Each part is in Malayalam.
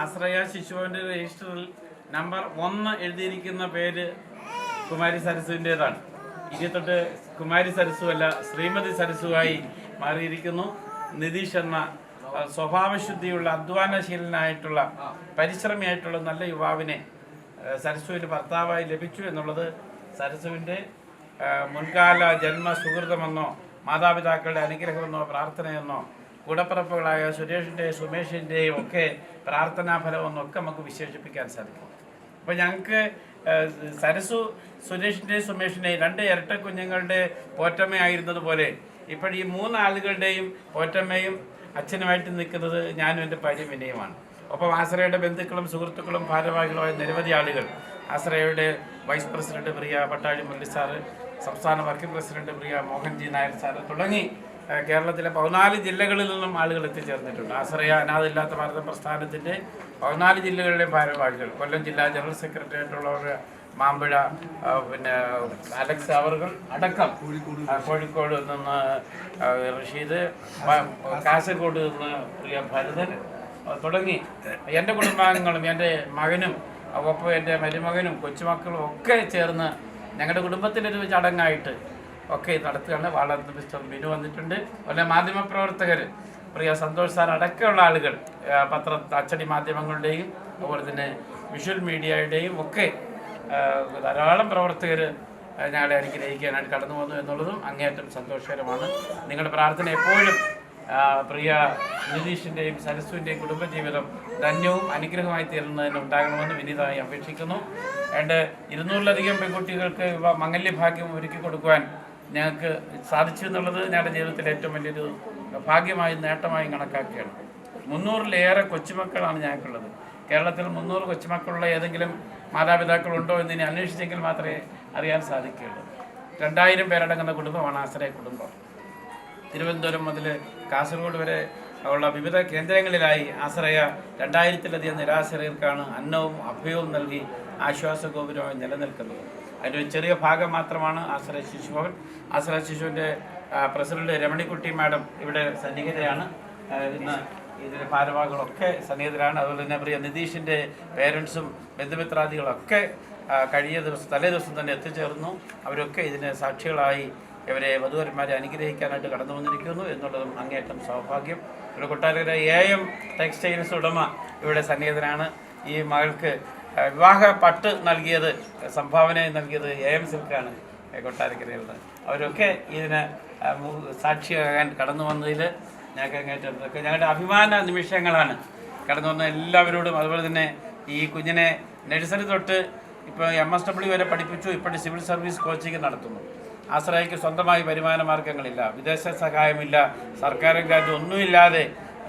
ആശ്രയ ശിശുവിന്റെ രജിസ്റ്ററിൽ നമ്പർ ഒന്ന് എഴുതിയിരിക്കുന്ന പേര് കുമാരി സരസുവിന്റെതാണ് ഇനി കുമാരി സരസു അല്ല ശ്രീമതി സരസുവായി മാറിയിരിക്കുന്നു. നിതീഷ് എന്ന സ്വഭാവശുദ്ധിയുള്ള അധ്വാനശീലനായിട്ടുള്ള പരിശ്രമിയായിട്ടുള്ള നല്ല യുവാവിനെ സരസുവിന്റെ ഭർത്താവായി ലഭിച്ചു എന്നുള്ളത് സരസുവിന്റെ മുൻകാല ജന്മ സുഹൃതമെന്നോ മാതാപിതാക്കളുടെ അനുഗ്രഹമെന്നോ പ്രാർത്ഥനയെന്നോ കൂടപ്പിറപ്പുകളായ സുരേഷിന്റെയും സുമേഷിന്റെയും ഒക്കെ പ്രാർത്ഥനാ ഫലമൊന്നൊക്കെ നമുക്ക് വിശേഷിപ്പിക്കാൻ സാധിക്കും. അപ്പോൾ ഞങ്ങൾക്ക് സരസു സുരേഷിന്റെയും സുമേഷിന്റെയും രണ്ട് ഇരട്ട കുഞ്ഞുങ്ങളുടെ പോറ്റമ്മയായിരുന്നതുപോലെ ഇപ്പോൾ ഈ മൂന്ന് ആളുകളുടെയും പോറ്റമ്മയും അച്ഛനുമായിട്ട് നിൽക്കുന്നത് ഞാനും എന്റെ ഭാര്യ വിനയുമാണ്. ഒപ്പം ആശ്രയയുടെ ബന്ധുക്കളും സുഹൃത്തുക്കളും ഭാരവാഹികളുമായ നിരവധി ആളുകൾ ആശ്രയയുടെ വൈസ് പ്രസിഡന്റ് പ്രിയ പട്ടാഴി മുരളി സാറ് സംസ്ഥാന വർക്കിംഗ് പ്രസിഡന്റ് പ്രിയ മോഹൻജി നായർ സാറ് തുടങ്ങി കേരളത്തിലെ പതിനാല് ജില്ലകളിൽ നിന്നും ആളുകൾ എത്തിച്ചേർന്നിട്ടുണ്ട്. ആശ്രയ അനാഥില്ലാത്ത ഭാരത പ്രസ്ഥാനത്തിന്റെ പതിനാല് ജില്ലകളിലെ ഭാരവാഹികൾ. കൊല്ലം ജില്ലാ ജനറൽ സെക്രട്ടറി ആയിട്ടുള്ളവർ മാമ്പഴ പിന്നെ അലക്സ് അവറുകൾ അടക്കം കോഴിക്കോട് നിന്ന് റഷീദ് കാസർഗോഡ് നിന്ന് പ്രിയ ഭരതൻ തുടങ്ങി. എന്റെ കുടുംബാംഗങ്ങളും എന്റെ മകനും ഒപ്പം എന്റെ മരുമകനും കൊച്ചുമക്കളും ഒക്കെ ചേർന്ന് ഞങ്ങളുടെ കുടുംബത്തിലൊരു ചടങ്ങായിട്ട് ഒക്കെ നടത്തുകയാണ്. വളർന്ന് മിസ്റ്റർ ബിനു വന്നിട്ടുണ്ട്. അതുപോലെ മാധ്യമപ്രവർത്തകർ പ്രിയ സന്തോഷ് സാർ അടക്കമുള്ള ആളുകൾ പത്ര അച്ചടി മാധ്യമങ്ങളുടെയും അതുപോലെ തന്നെ വിഷ്വൽ മീഡിയയുടെയും ഒക്കെ ധാരാളം പ്രവർത്തകർ ഞങ്ങളെ അനുഗ്രഹിക്കാനായിട്ട് കടന്നു വന്നു എന്നുള്ളതും അങ്ങേയറ്റം സന്തോഷകരമാണ്. നിങ്ങളുടെ പ്രാർത്ഥന എപ്പോഴും പ്രിയ നിതീഷിന്റെയും സരസുവിന്റെയും കുടുംബജീവിതം ധന്യവും അനുഗ്രഹമായി തീരുന്നതിന് ഉണ്ടാകണമെന്ന് വിനീതമായി അപേക്ഷിക്കുന്നു. ആൻഡ് ഇരുന്നൂറിലധികം പെൺകുട്ടികൾക്ക് മംഗല്യഭാഗ്യം ഒരുക്കി കൊടുക്കുവാൻ ഞങ്ങൾക്ക് സാധിച്ചു എന്നുള്ളത് ഞങ്ങളുടെ ജീവിതത്തിലെ ഏറ്റവും വലിയൊരു ഭാഗ്യമായും നേട്ടമായും കണക്കാക്കുകയാണ്. മുന്നൂറിലേറെ കൊച്ചുമക്കളാണ് ഞങ്ങൾക്കുള്ളത്. കേരളത്തിൽ മുന്നൂറ് കൊച്ചുമക്കളുള്ള ഏതെങ്കിലും മാതാപിതാക്കളുണ്ടോ എന്ന് ഇനി അന്വേഷിച്ചെങ്കിൽ മാത്രമേ അറിയാൻ സാധിക്കുകയുള്ളൂ. രണ്ടായിരം പേരടങ്ങുന്ന കുടുംബമാണ് ആശ്രയ കുടുംബം. തിരുവനന്തപുരം മുതൽ കാസർഗോഡ് വരെ ഉള്ള വിവിധ കേന്ദ്രങ്ങളിലായി ആശ്രയ രണ്ടായിരത്തിലധികം നിരാശ്രയർക്കാണ് അന്നവും അഭയവും നൽകി ആശ്വാസ ഗോപുരമായി നിലനിൽക്കുന്നത്. അതിന്റെ ഒരു ചെറിയ ഭാഗം മാത്രമാണ് ആശ്രയ ശിശുഭവൻ ആശ്രയ ശിശുവിന്റെ പ്രസിഡന്റ് രമണിക്കുട്ടി മാഡം ഇവിടെ സന്നിഹിതയാണ്. ഇന്ന് ഇതിന്റെ ഭാരവാഹികളൊക്കെ സന്നിഹിതരാണ്. അതുപോലെ തന്നെ പ്രിയ നിതീഷിന്റെ പേരൻസും ബന്ധുമിത്രാദികളൊക്കെ കഴിഞ്ഞ ദിവസം തലേ ദിവസം തന്നെ എത്തിച്ചേർന്നു. അവരൊക്കെ ഇതിന് സാക്ഷികളായി ഇവരെ വധുവരന്മാരെ അനുഗ്രഹിക്കാനായിട്ട് കടന്നു വന്നിരിക്കുന്നു എന്നുള്ളതും അങ്ങേയറ്റം സൗഭാഗ്യം. ഇവിടെ കൊട്ടാരക്കര എ എം ടെക്സ്റ്റൈൽസ് ഉടമ ഇവിടെ സന്നിഹിതനാണ്. ഈ മകൾക്ക് വിവാഹ പട്ട് നൽകിയത് സംഭാവന നൽകിയത് എ എം സിൽക്കാണ് കൊട്ടാരക്കരയുള്ളത് അവരൊക്കെ ഇതിന് സാക്ഷിയാകാൻ കടന്നു വന്നതിൽ ഞങ്ങൾക്ക് അങ്ങേറ്റം ഇതൊക്കെ ഞങ്ങളുടെ അഭിമാന നിമിഷങ്ങളാണ് കടന്നു വന്ന എല്ലാവരോടും. അതുപോലെ തന്നെ ഈ കുഞ്ഞിനെ നഴ്സറി തൊട്ട് ഇപ്പോൾ എം എസ് ഡബ്ല്യു വരെ പഠിപ്പിച്ചു. ഇപ്പോൾ സിവിൽ സർവീസ് കോച്ചിങ് നടത്തുന്നു. ആശ്രയിക്ക് സ്വന്തമായി വരുമാന മാർഗങ്ങളില്ല വിദേശ സഹായമില്ല. സർക്കാരും കാറ്റും ഒന്നുമില്ലാതെ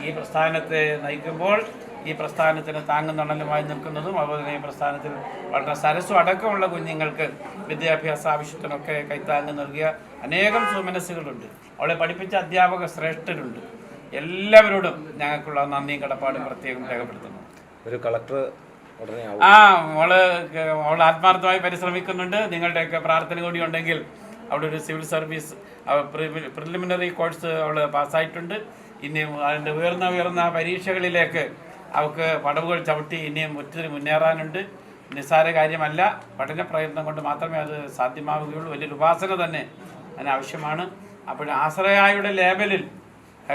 ഈ പ്രസ്ഥാനത്തെ നയിക്കുമ്പോൾ ഈ പ്രസ്ഥാനത്തിന് താങ്ങും തണലുമായി നിൽക്കുന്നതും അതുപോലെ തന്നെ ഈ പ്രസ്ഥാനത്തിൽ വളരെ സരസ്വം അടക്കമുള്ള കുഞ്ഞുങ്ങൾക്ക് വിദ്യാഭ്യാസ ആവശ്യത്തിനൊക്കെ കൈത്താങ്ങ് നൽകിയ അനേകം സുമനസ്സുകളുണ്ട്. അവളെ പഠിപ്പിച്ച അധ്യാപക ശ്രേഷ്ഠരുണ്ട്. എല്ലാവരോടും ഞങ്ങൾക്കുള്ള നന്ദിയും കടപ്പാടും പ്രത്യേകം രേഖപ്പെടുത്തുന്നു. ഒരു കളക്ടർ ആ അവൾ അവൾ ആത്മാർത്ഥമായി പരിശ്രമിക്കുന്നുണ്ട്. നിങ്ങളുടെയൊക്കെ പ്രാർത്ഥന കൂടി ഉണ്ടെങ്കിൽ അവിടെ ഒരു സിവിൽ സർവീസ് പ്രിലിമിനറി കോഴ്സ് അവൾ പാസ്സായിട്ടുണ്ട്. ഇനി അതിന്റെ ഉയർന്ന ഉയർന്ന പരീക്ഷകളിലേക്ക് അവൾക്ക് പടവുകൾ ചവിട്ടി ഇനിയും ഒത്തിരി മുന്നേറാനുണ്ട്. നിസ്സാര കാര്യമല്ല. പഠന പ്രയത്നം കൊണ്ട് മാത്രമേ അത് സാധ്യമാവുകയുള്ളൂ. വലിയൊരു ഉപാസന തന്നെ അതിനാവശ്യമാണ് അപ്പോൾ ആശ്രയായുടെ ലേബലിൽ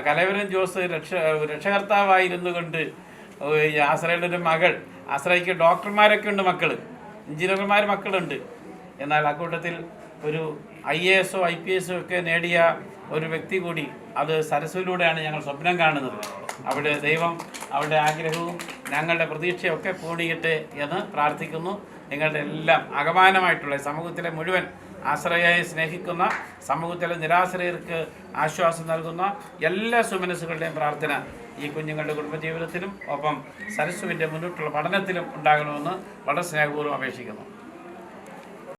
കലവരൻ ജോസ് രക്ഷ രക്ഷകർത്താവായിരുന്നു കൊണ്ട് ആശ്രയുടെ ഒരു മകൾ. ആശ്രയിക്ക് ഡോക്ടർമാരൊക്കെ ഉണ്ട് മക്കൾ എഞ്ചിനീയർമാർ മക്കളുണ്ട്. എന്നാൽ അക്കൂട്ടത്തിൽ ഒരു ഐ എ എസോ ഐ പി എസോ ഒക്കെ നേടിയ ഒരു വ്യക്തി കൂടി അത് സരസ്വിലൂടെയാണ് ഞങ്ങൾ സ്വപ്നം കാണുന്നത്. അവിടെ ദൈവം അവരുടെ ആഗ്രഹവും ഞങ്ങളുടെ പ്രതീക്ഷയൊക്കെ കൂടിയിട്ട് എന്ന് പ്രാർത്ഥിക്കുന്നു. നിങ്ങളുടെ എല്ലാം അകമാനമായിട്ടുള്ള സമൂഹത്തിലെ മുഴുവൻ ആശ്രയയെ സ്നേഹിക്കുന്ന സമൂഹത്തിലെ നിരാശ്രയർക്ക് ആശ്വാസം നൽകുന്ന എല്ലാ സുമനസ്സുകളുടെയും പ്രാർത്ഥന ഈ കുഞ്ഞുങ്ങളുടെ കുടുംബജീവിതത്തിലും ഒപ്പം സരസ്സുവിന്റെ മുന്നോട്ടുള്ള പഠനത്തിലും ഉണ്ടാകണമെന്ന് വളരെ സ്നേഹപൂർവം അപേക്ഷിക്കുന്നു.